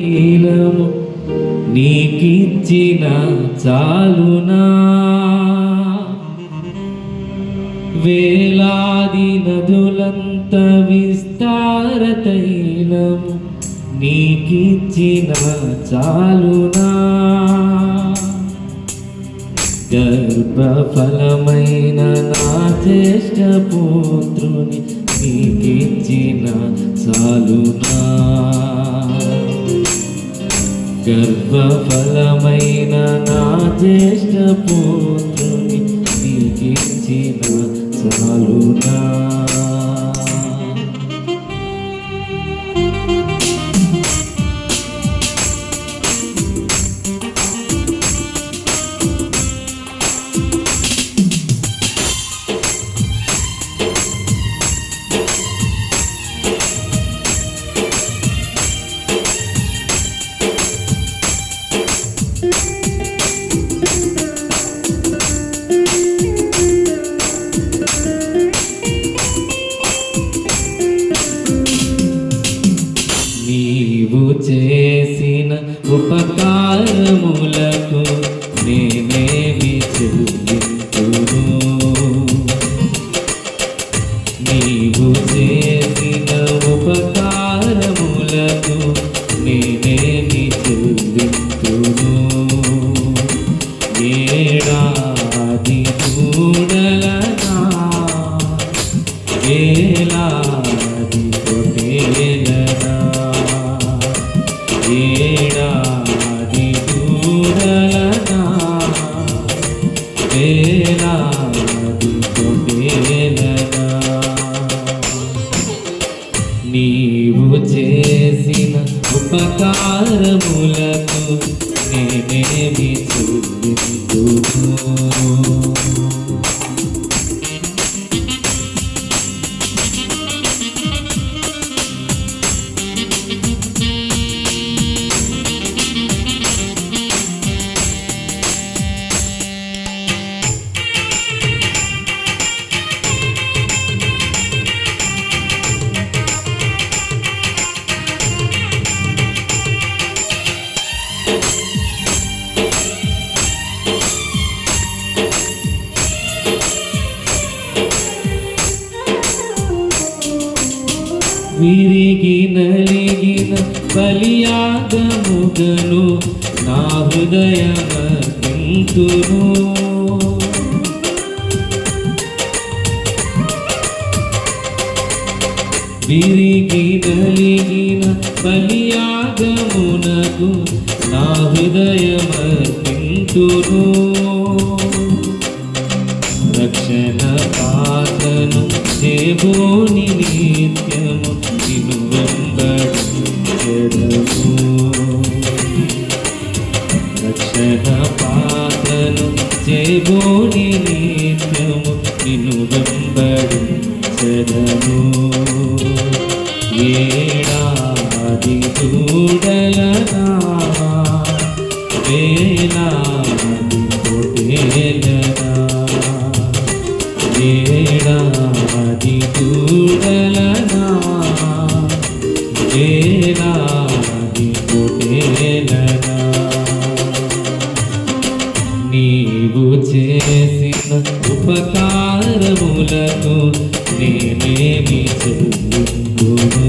నీలము నీకిచ్చిన చాలునా? వేలాది నదులంత విస్తార తైలము నీకిచ్చిన చాలునా? గర్భఫలమైన నా జ్యేష్ఠ పుత్రుని నీకిచ్చిన చాలునా? గర్భఫలమైన నా జ్యేష్ఠ పుత్రుని నీకిచ్చిన చాలునా. నేనేమి చెల్లింతును ఏడాది చూడలనా? వేలాది కొటేలనా ఏడాది చూడలనా? వేలాది కొటేలనా నీవు చేసిన ఉపకారములకు నేనేమి చెల్లిందును విరిగి నలిగిన బలియాగముగను నా హృదయమర్పింతును విరిగి నలిగిన బలియాగమునకు నా హృదయమర్పింతును రక్షణ పాతను సేవోని నిత్యము ఏడాది చూడలనా ఏడాది కొటేలనా నీవు చేసిన ఉపకారములకు నేనేమి చెల్లిందును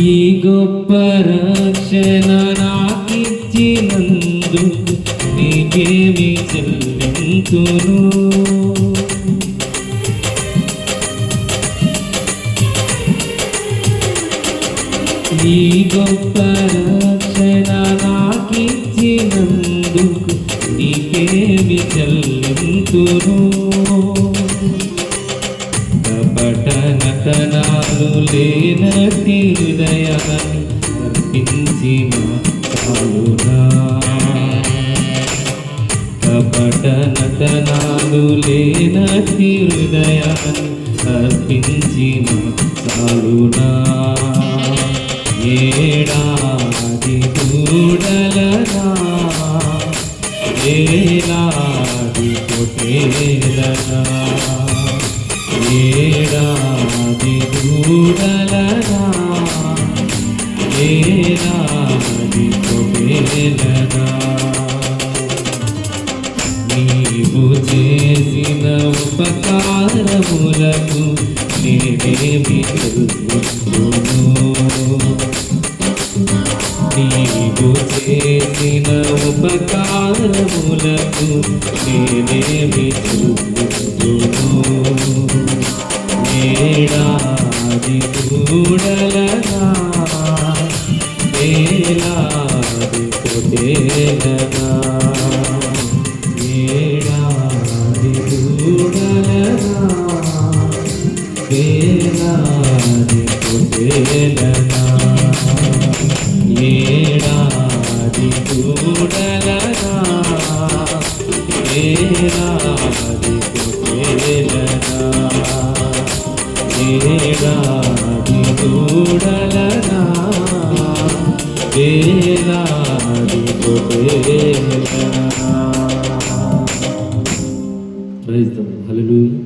ఈ గొప్ప రక్షణ నాకిచ్చినందు నీకేమి చెల్లింతును ఈ గొప్ప రక్షణ నాకిచ్చినందుకు నీకేమి చెల్లింతును నటనాలు లేనటి హృదయాన్ని అర్పించిన చాలునా కపట నటనాలు లేనటి హృదయాన్ని అర్పించిన చాలునా ఏడాది దూడలనా ఏలాది కొట్టేలనా ఏడాది దూడలనా ఏడాది పొటేలనా నీవు చేసిన ఉపకారములకు నేనేమి తెలుసును నీవు చేసిన ఉపకారములకు నేనేమి ఏడాది కూడలనా వేలాది కొటేలనా ఏడాది కూడలనా వేలాది కొటేలనా ఏడాది కూడలనా వేలాది ఏడాది కూడలనా వేలాది కొటేలనా ప్రైజ్ హల్లెలూయా.